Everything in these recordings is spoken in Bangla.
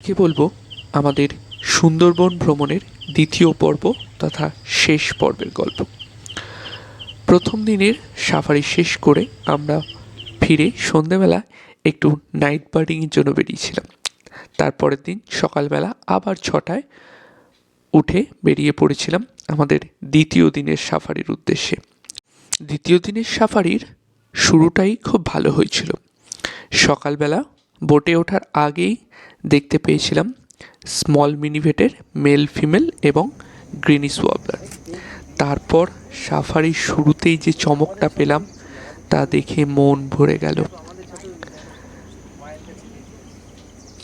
আজকে বলব, আমাদের সুন্দরবন ভ্রমণের দ্বিতীয় পর্ব তথা শেষ পর্বের গল্প। প্রথম দিনের সাফারি শেষ করে আমরা ফিরে সন্ধেবেলা একটু নাইট বার্ডিংয়ের জন্য বেরিয়েছিলাম। তারপরের দিন সকালবেলা আবার ছটায় উঠে বেরিয়ে পড়েছিলাম আমাদের দ্বিতীয় দিনের সাফারির উদ্দেশ্যে। দ্বিতীয় দিনের সাফারির শুরুটাই খুব ভালো হয়েছিল। সকালবেলা বোটে ওঠার আগেই দেখতে পেয়েছিলাম স্মল মিনিভেটের মেল ফিমেল এবং গ্রিনিস ওয়াবলার তারপর সাফারির শুরুতেই যে চমকটা পেলাম, তা দেখে মন ভরে গেল।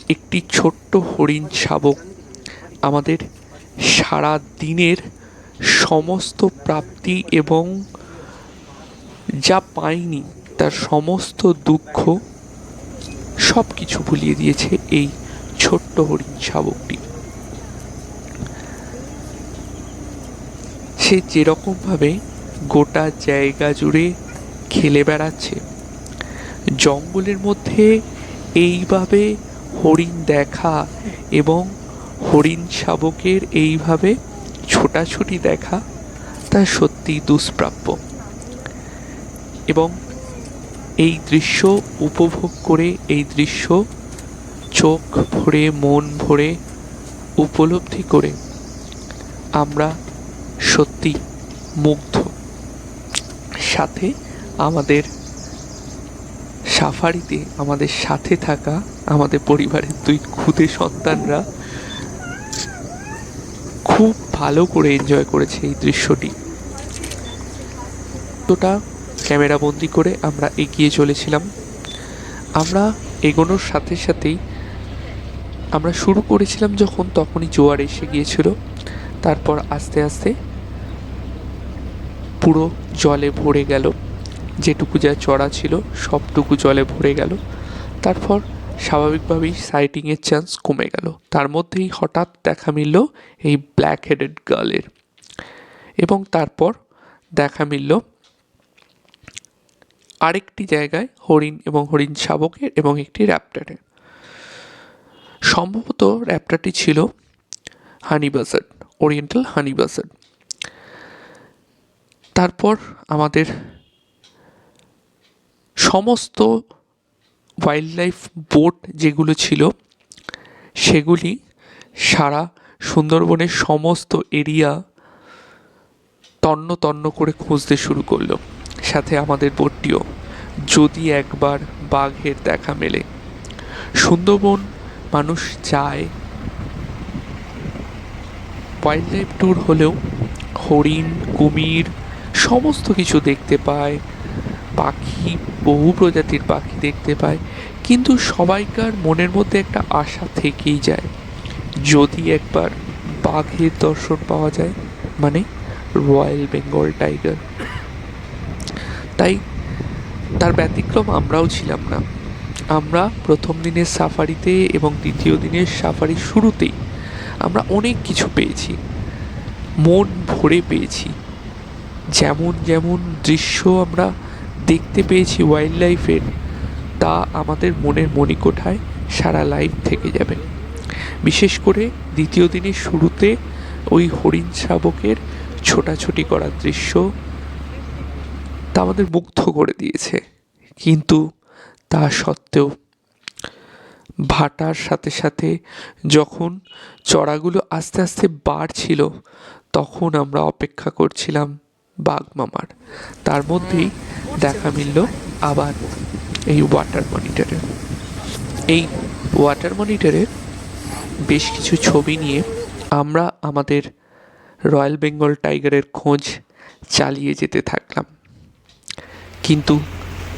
একটি ছোট্ট হরিণ শাবক আমাদের সারা দিনের সমস্ত প্রাপ্তি এবং যা পাইনি, তার সমস্ত দুঃখ সব কিছু ভুলিয়ে দিয়েছে এই ছোট্ট হরিণ শাবকটি। সে যেরকমভাবে গোটা জায়গা জুড়ে খেলে বেড়াচ্ছে, জঙ্গলের মধ্যে এইভাবে হরিণ দেখা এবং হরিণ শাবকের এইভাবে ছোটাছুটি দেখা তা সত্যিই দুষ্প্রাপ্য। এবং এই দৃশ্য উপভোগ করে, এই দৃশ্য চোখ ভরে, মন ভরে উপলব্ধি করে আমরা সত্যি মুগ্ধ। সাথে আমাদের সাফারিতে, আমাদের সাথে থাকা, আমাদের পরিবারের দুই খুদে সন্তানরা খুব ভালো করে এনজয় করেছে এই দৃশ্যটি। তোটা ক্যামেরা বন্দি করে আমরা এগিয়ে চলেছিলাম। আমরা এগোনোর সাথে সাথেই আমরা শুরু করেছিলাম যখন তখনই জোয়ার এসে গিয়েছিল। তারপর আস্তে আস্তে পুরো জলে ভরে গেল। যেটুকু যা চড়া ছিল সবটুকু জলে ভরে গেল। তারপর স্বাভাবিকভাবেই সাইটিংয়ের চান্স কমে গেল। তার মধ্যেই হঠাৎ দেখা মিলল এই ব্ল্যাক হেডেড গার্লের এবং তারপর দেখা মিলল আরেকটি জায়গায় হরিণ এবং হরিণ শাবকের এবং একটি র্যাপটারের সম্ভবত র্যাপটারটি ছিল হানি বাজার ওরিয়েন্টাল হানি বাজার তারপর আমাদের সমস্ত ওয়াইল্ড লাইফ বোট যেগুলো ছিল, সেগুলি সারা সুন্দরবনের সমস্ত এরিয়া তন্ন তন্ন করে খুঁজতে শুরু করল। সাথে আমাদের বোটটিও যদি একবার বাঘের দেখা মেলে। সুন্দরবন মানুষ চায় ওয়াইল্ড লাইফ ট্যুর হলেও হরিণ, কুমির সমস্ত কিছু দেখতে পায়, পাখি, বহু প্রজাতির পাখি দেখতে পায়, কিন্তু সবাইকার মনের মধ্যে একটা আশা থেকেই যায়। যদি একবার বাঘের দর্শন পাওয়া যায় মানে রয়্যাল বেঙ্গল টাইগার তাই তার ব্যতিক্রম আমরাও ছিলাম না। আমরা প্রথম দিনের সাফারিতে এবং দ্বিতীয় দিনের সাফারির শুরুতেই আমরা অনেক কিছু পেয়েছি। মন ভরে পেয়েছি। যেমন যেমন দৃশ্য আমরা দেখতে পেয়েছি ওয়াইল্ড লাইফের তা আমাদের মনের মণিকোঠায় সারা লাইফ থেকে যাবে। বিশেষ করে দ্বিতীয় দিনের শুরুতে ওই হরিণ শাবকের ছোটাছুটি করার দৃশ্য তা আমাদের মুগ্ধ করে দিয়েছে। কিন্তু তা সত্ত্বেও ভাটার সাথে সাথে যখন চড়াগুলো আস্তে আস্তে বাড়ছিল, তখন আমরা অপেক্ষা করছিলাম বাঘ মামার। তার মধ্যেই দেখা মিলল আবার এই ওয়াটার মনিটরের এই ওয়াটার মনিটরের বেশ কিছু ছবি নিয়ে আমরা আমাদের রয়্যাল বেঙ্গল টাইগারের খোঁজ চালিয়ে যেতে থাকলাম। কিন্তু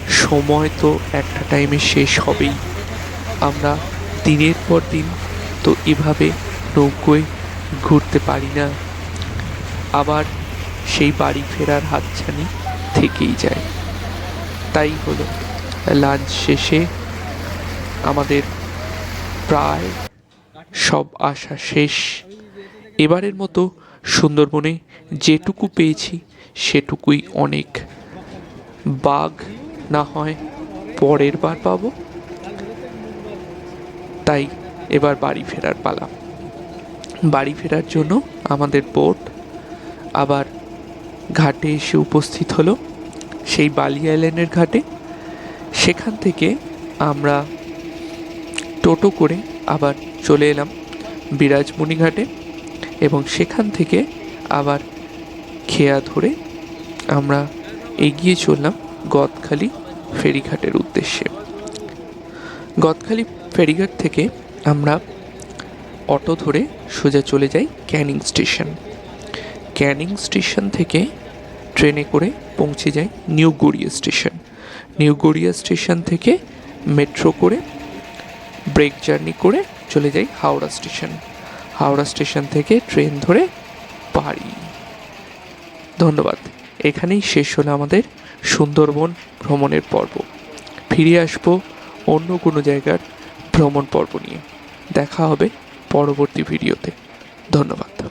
সময় তো একটা টাইমে শেষ হবেই। আমরা দিনের পর দিন তো এভাবে নৌকোয় ঘুরতে পারি না। আবার সেই বাড়ি ফেরার হাতছানি থেকেই যায়। তাই হলো লাঞ্চ শেষে আমাদের প্রায় সব আশা শেষ। এবারের মতো সুন্দরবনে যেটুকু পেয়েছি, সেটুকুই অনেক। বাঘ না হয় পরের বার পাবো। তাই এবার বাড়ি ফেরার পালা। বাড়ি ফেরার জন্য আমাদের বোট আবার ঘাটে এসে উপস্থিত হলো। সেই বালি আইল্যান্ডের ঘাটে। সেখান থেকে আমরা টোটো করে আবার চলে এলাম বিরাজমণি ঘাটে এবং সেখান থেকে আবার খেয়া ধরে আমরা এগিয়ে চললাম গদখালি ফেরিঘাটের উদ্দেশ্যে। গদখালি ফেরিঘাট থেকে আমরা অটো ধরে সোজা চলে যাই ক্যানিং স্টেশন। ক্যানিং স্টেশন থেকে ট্রেনে করে পৌঁছে যাই New Garia station. New Garia station থেকে মেট্রো করে ব্রেক জার্নি করে চলে যাই হাওড়া স্টেশন। হাওড়া স্টেশন থেকে ট্রেন ধরে বাড়ি ধন্যবাদ। এখানেই শেষ হলো আমাদের সুন্দরবন ভ্রমণের পর্ব। ফিরে আসব অন্য কোনো জায়গার ভ্রমণ পর্ব নিয়ে। দেখা হবে পরবর্তী ভিডিওতে। ধন্যবাদ।